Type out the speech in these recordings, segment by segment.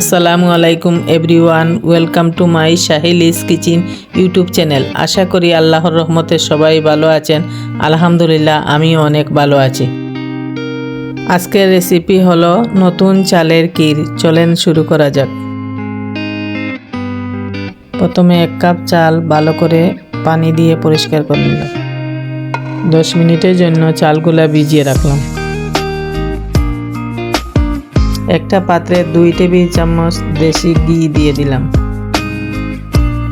আসসালামু আলাইকুম everyone, welcome to my Shahilis kitchen YouTube channel. আশা করি আল্লাহর রহমতে সবাই ভালো আছেন। আলহামদুলিল্লাহ, আমিও অনেক ভালো আছি। আজকের রেসিপি হলো নতুন চালের ক্ষীর। চলেন শুরু করা যাক। প্রথমে এক কাপ চাল ভালো করে পানি দিয়ে পরিষ্কার করে নিলাম। দশ মিনিটের জন্য চালগুলা ভিজিয়ে রাখলাম। একটা পাত্রে দুই টেবিল চামচ দেশি ঘি দিয়ে দিলাম।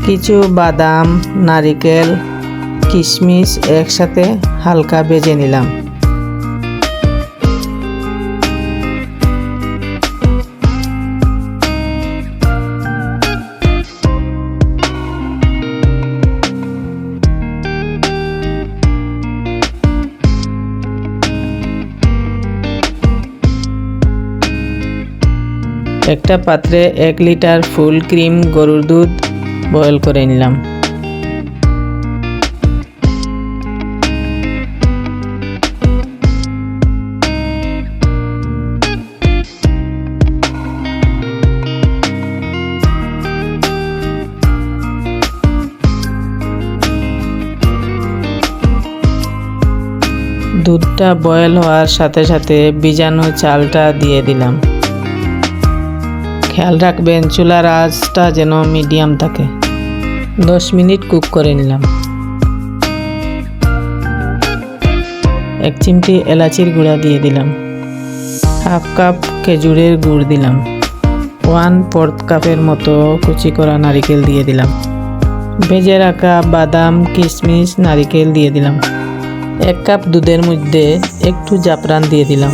কিছু বাদাম, নারিকেল, কিশমিশ একসাথে হালকা ভেজে নিলাম। একটা পাত্রে এক লিটার ফুল ক্রিম গরুর দুধ বয়েল করে নিলাম। দুধটা বয়েল হওয়ার সাথে সাথে বীজাণু চালটা দিয়ে দিলাম। খেয়াল রাখবেন, চুলার আঁচটা যেন মিডিয়াম থাকে। দশ মিনিট কুক করে নিলাম। এক চিমটি এলাচির গুঁড়া দিয়ে দিলাম। হাফ কাপ খেজুরের গুড় দিলাম। ওয়ান ফোর্থ কাপের মতো কুচি করা নারিকেল দিয়ে দিলাম। ভেজে রাখা বাদাম, কিশমিশ, নারিকেল দিয়ে দিলাম। এক কাপ দুধের মধ্যে একটু জাফরান দিয়ে দিলাম।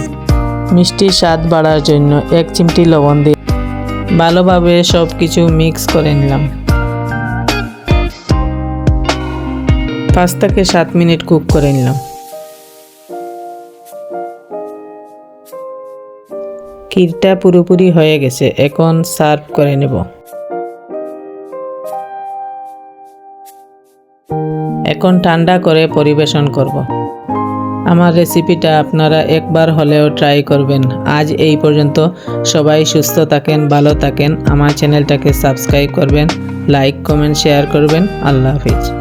মিষ্টির স্বাদ বাড়ার জন্য এক চিমটি লবণ দিয়ে ভালোভাবে সব কিছু মিক্স করে নিলাম। পাঁচ থেকে সাত মিনিট কুক করে নিলাম। ক্ষীরটা পুরোপুরি হয়ে গেছে, এখন সার্ভ করে নেব। এখন ঠান্ডা করে পরিবেশন করব। আমার রেসিপিটা আপনারা একবার হলেও ট্রাই করবেন। আজ এই পর্যন্ত। সবাই সুস্থ থাকেন, ভালো থাকেন। আমার চ্যানেলটাকে সাবস্ক্রাইব করবেন লাইক কমেন্ট শেয়ার করবেন। আল্লাহ হাফিজ।